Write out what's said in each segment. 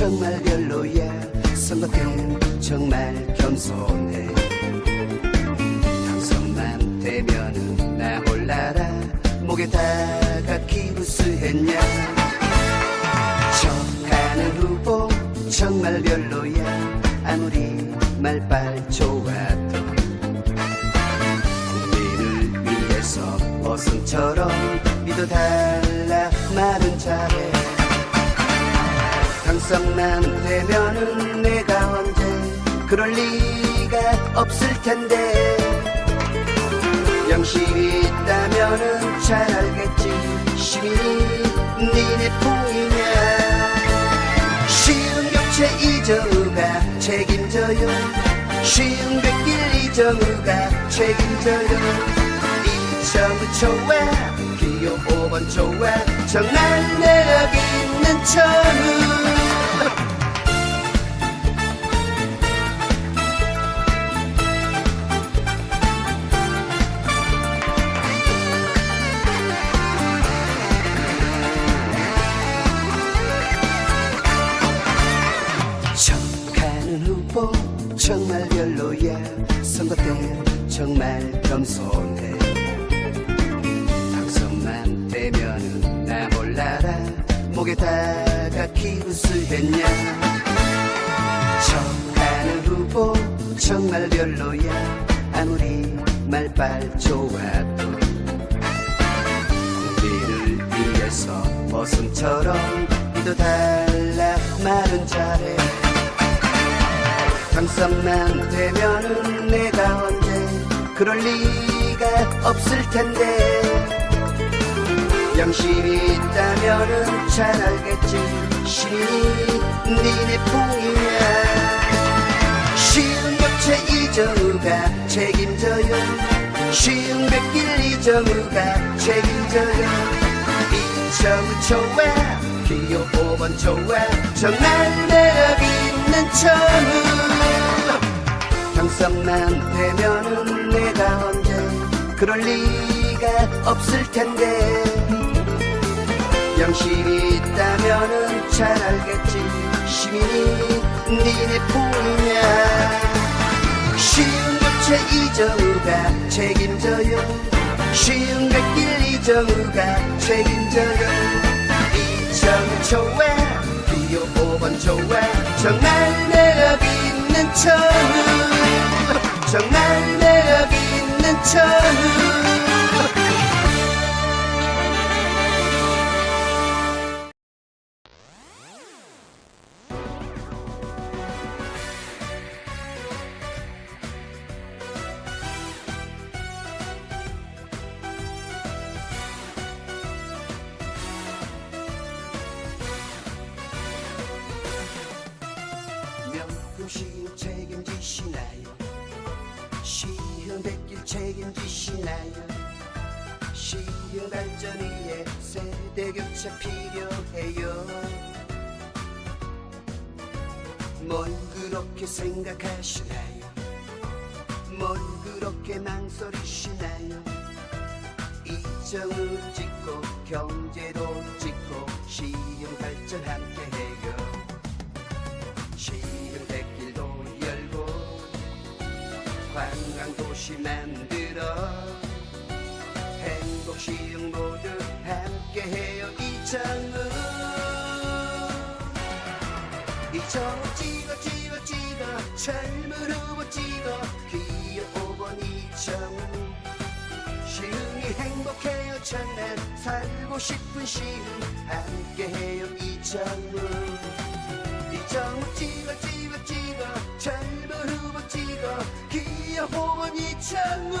정말 겸손해. 당선만 되면은 나 홀라라. 목에 다가 기부스 했냐. 척하는 후보 정말 별로야. 아무리 말빨 좋아도 국민을 위해서 어슴처럼 믿어 달라. 말은 잘해 당선만 되면은 내가 언제 그럴 리가 없을 텐데. 영심이 있다면은 잘 알겠지. 시민이 니네 풍이냐. 쉬운 격체 이정우가 책임져요. 쉬운 백길 이정우가 책임져요. 이정우 좋아 기호 5번 좋아 정말 매력 있는 정우 후보 정말 별로야. 선거 때 정말 겸손해. 당선만 되면은 나 몰라라. 목에다가 기부스했냐. 척하는 후보 정말 별로야. 아무리 말빨 좋아도 국민을 위해서 머슴처럼 믿어달라. 말은 잘해 당선만 되면은 내가 언제 그럴 리가 없을 텐데. 영심이 있다면은 잘 알겠지. 시민이 니네 풍이야. 쉬운 격체 이정우가 책임져요. 쉬운 백길 이정우가 책임져요. 이정우 좋아 기호 5번 좋아 정말 매력 있는 정우 당선만 되면은 내가 언제 그럴 리가 없을 텐데. 영심이 있다면은 잘 알겠지. 시민이 니네 풍이냐 쉬운 격체 이정우가 책임져요. 쉬운 백길 이정우가 책임져요. 이정우 좋아 기호 5번 좋아 정말 매력 있는 정우 정말 매력 있는 정우 책임지시나요? 시흥 발전 위에 세대 교체 필요해요. 뭘 그렇게 생각하시나요? 뭘 그렇게 망설이시나요? 이정을 찍고 경제도 찍고 시흥 발전 함께해 관광도시 만들어. 행복 시흥 모두 함께해요 이정우 이정우 찍어 찍어 찍어 젊은 후보 찍어. 기호 5번 이정우 시흥이 행복해요 정말 살고 싶은 시흥. 함께해요 이정우 찍어 찍어 찍어 기어 호원 이정우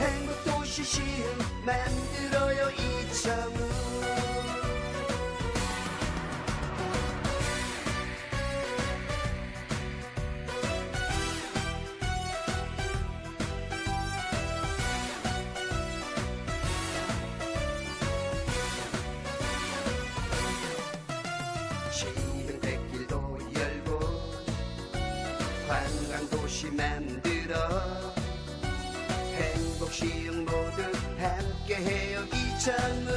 행복도시 시흥 만들어요 이정우 관광도시 만들어. 행복 시흥 모두 함께해요 이정우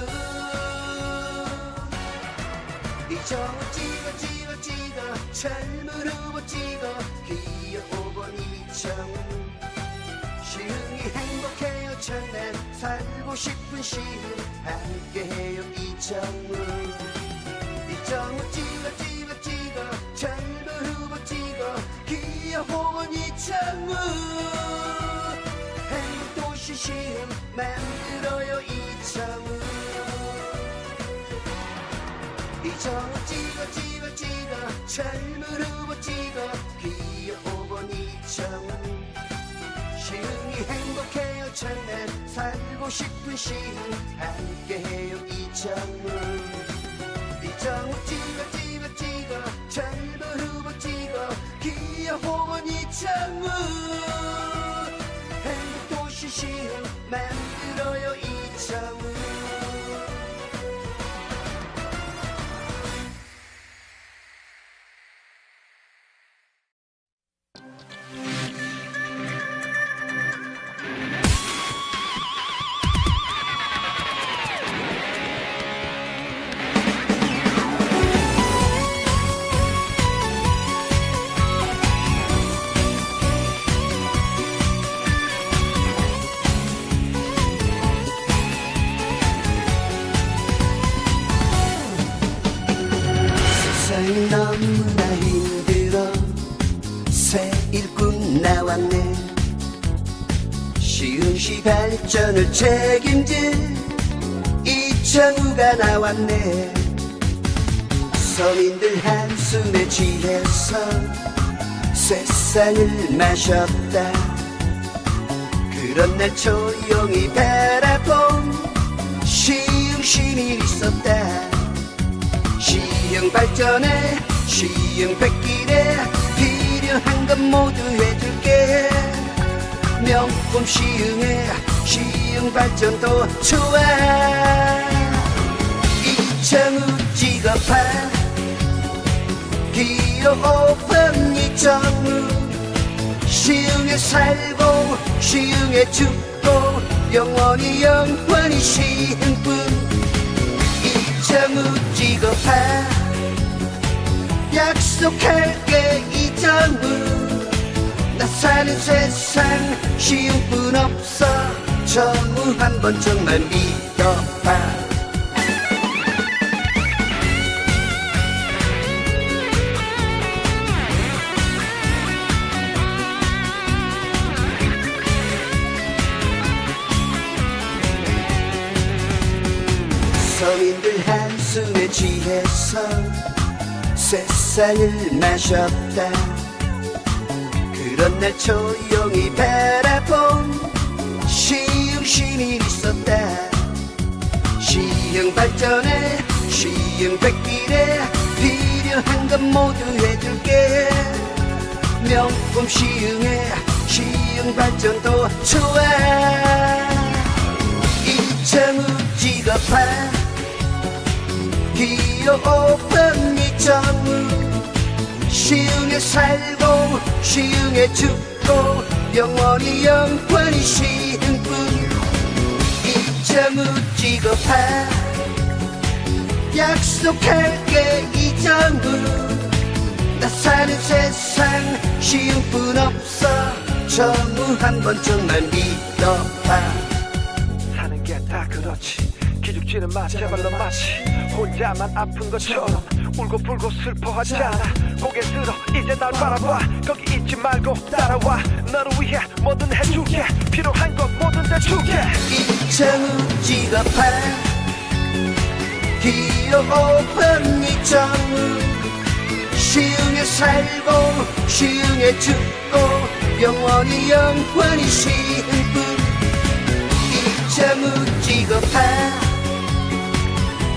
이정우 찍어 찍어 찍어 젊은 후보 찍어. 기어 5번 이정우 시흥이 행복해요 천년 살고 싶은 시흥 함께해요 이정우 찍어 찍어 찍어 5번 이정우 행복도시 시흥 만들어요 이정우 이정우 찍어 찍어 찍어 젊은 후보 찍어 기어 5번 이정우 시흥이 행복해요 천년 살고 싶은 시흥 함께해요 이정우 5번 이정우 행복도시 시흥 만들어 시흥시 발전을 책임질 이창우가 나왔네. 서민들 한숨에 취해서 세상을 마셨다. 그런 날 조용히 바라본 시흥 시민이 있었다. 시흥 발전에 시흥 백길에 필요한 건 모두 해줄게 명품 시흥에 시흥 발전도 좋아. 이창우 직업파 기호 오픈 이정우. 시흥에 살고 시흥에 죽고 영원히 영원히 시흥뿐. 이정우 찍어봐 약속할게 이정우. 나 사는 세상 쉬움뿐 없어. 정우 한번 정말 믿어봐. 서민들 한숨에 취해서 세상을 마셨다 그런 날 조용히 바라본 시흥 시민이 있었다. 시흥 발전에 시흥 백길에 필요한 건 모두 해줄게. 명품 시흥에 시흥 발전도 좋아. 이창우 직업파 기호 오픈 이정우 시흥에 살고 시흥에 죽고 영원히 영원히 시흥뿐. 이정우 찍어봐 약속할게 이정우 나 사는 세상 시흥뿐 없어. 정우 한번 정말 믿어봐. 사는 게 다 그렇지 기죽지는 마 제발로 마치 혼자만 아픈 것처럼 울고 불고 슬퍼하잖아. 고개 들어 이제 날 바라봐. 거기 있지 말고 따라와. 너를 위해 뭐든 해줄게. 필요한 것 뭐든 다 줄게. 이창우 직업파 기호 오픈 이창우. 시흥에 살고 시흥에 죽고 영원히 영원히 시흥뿐. 이창우 직업파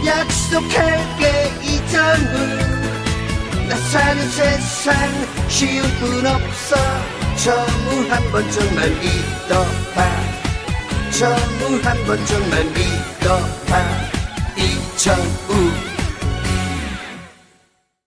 약속할게 이정훈 나 사는 세상 쉬울 뿐 없어. 전부 한 번쯤만 믿어봐. 전부 한 번쯤만 믿어봐. 이 전부